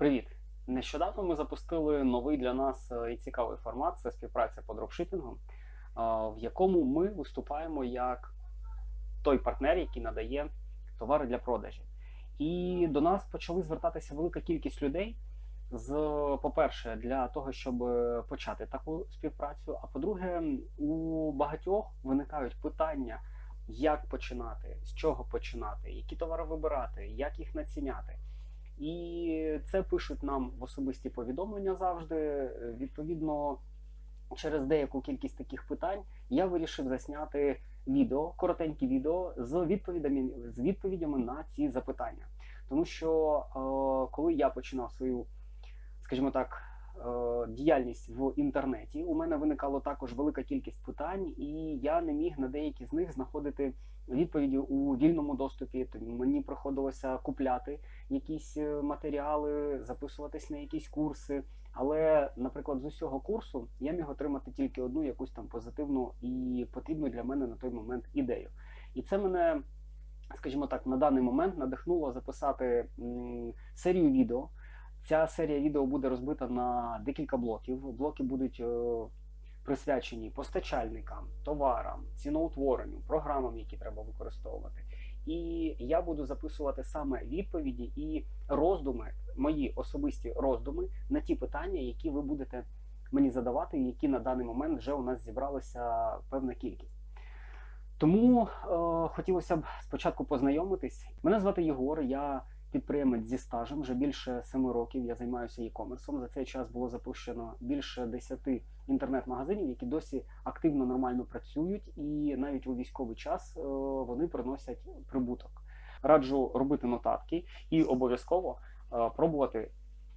Привіт! Нещодавно ми запустили новий для нас е, і цікавий формат це співпраця по дропшипінгу, е, в якому ми виступаємо як той партнер, який надає товари для продажі. І до нас почали звертатися велика кількість людей з, по-перше, для того, щоб е, почати таку співпрацю. А по-друге, у багатьох виникають питання, як починати, з чого починати, які товари вибирати, як їх націняти. І це пишуть нам в особисті повідомлення завжди. Відповідно, через деяку кількість таких питань я вирішив засняти відео, коротеньке відео з відповідями, з відповідями на ці запитання. Тому що е, коли я починав свою, скажімо так, діяльність в інтернеті, у мене виникало також велика кількість питань, і я не міг на деякі з них знаходити відповіді у вільному доступі. Тому мені приходилося купляти якісь е, матеріали, записуватись на якісь курси. Але, наприклад, з усього курсу я міг отримати тільки одну якусь там позитивну і потрібну для мене на той момент ідею. І це мене, скажімо так, на даний момент надихнуло записати серію відео. Ця серія відео буде розбита на декілька блоків. Блоки будуть е, присвячені постачальникам, товарам, ціноутворенню, програмам, які треба використовувати. І я буду записувати саме відповіді і роздуми, мої особисті роздуми на ті питання, які ви будете мені задавати, які на даний момент вже у нас зібралася певна кількість. Тому е, хотілося б спочатку познайомитись. Мене звати Єгор, я підприємець зі стажем вже більше семи років. Я займаюся e-комерсом. За цей час було запущено більше десяти інтернет-магазинів, які досі активно нормально працюють, і навіть у військовий час е, вони приносять прибуток. Раджу робити нотатки і обов'язково е, пробувати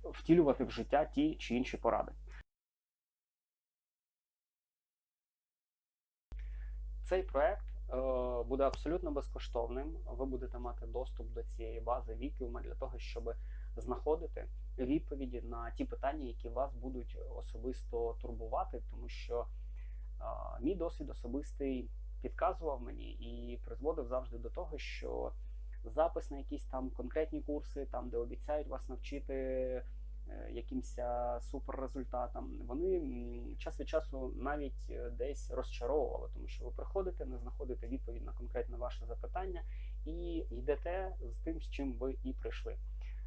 втілювати в життя ті чи інші поради. Цей проект буде абсолютно безкоштовним. Ви будете мати доступ до цієї бази Вікіума для того, щоб знаходити відповіді на ті питання, які вас будуть особисто турбувати, тому що е, мій досвід особистий підказував мені і призводив завжди до того, що запис на якісь там конкретні курси, там де обіцяють вас навчити е, якимось суперрезультатам, вони час від часу навіть е, десь розчаровували, тому що ви приходите, не знаходите відповідь на конкретне ваше запитання і йдете з тим, з чим ви і прийшли.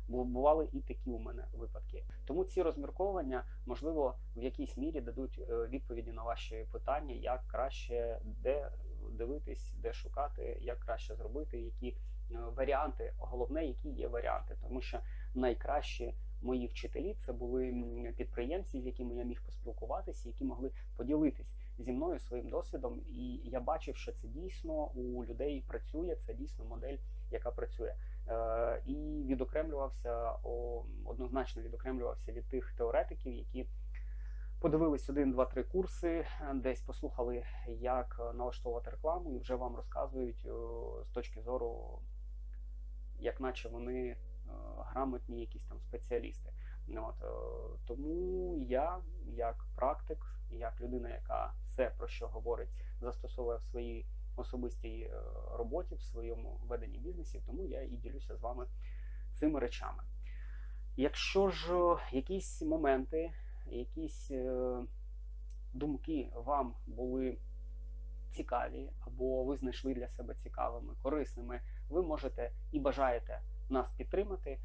Бо бували і такі у мене випадки. Тому ці розмірковування, можливо, в якійсь мірі дадуть е, відповіді на ваші питання, як краще де дивитись, де шукати, як краще зробити, які е, варіанти. Головне, які є варіанти, тому що найкращі мої вчителі це були підприємці, з якими я міг поспілкуватися, які могли поділитись зі мною своїм досвідом. І я бачив, що це дійсно у людей працює. Це дійсно модель, яка працює. Е, і відокремлювався о, однозначно відокремлювався від тих теоретиків, які подивились один, два, три курси, десь послухали, як налаштовувати рекламу, і вже вам розказують з точки зору, як наче вони грамотні якісь там спеціалісти. Ну, От, е, тому я, як практик, як людина, яка все про що говорить, застосовує в своїй особистій е, роботі, в своєму веденні бізнесів, тому я і ділюся з вами цими речами. Якщо ж е, якісь моменти, якісь е, думки вам були цікаві, або ви знайшли для себе цікавими, корисними, ви можете і бажаєте нас підтримати. Е,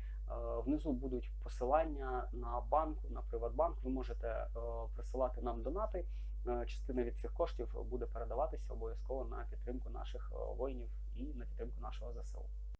Внизу будуть посилання на банк, на Приватбанк. Ви можете е, присилати нам донати. Е, Частина від цих коштів буде передаватися обов'язково на підтримку наших воїнів і на підтримку нашого ЗСУ.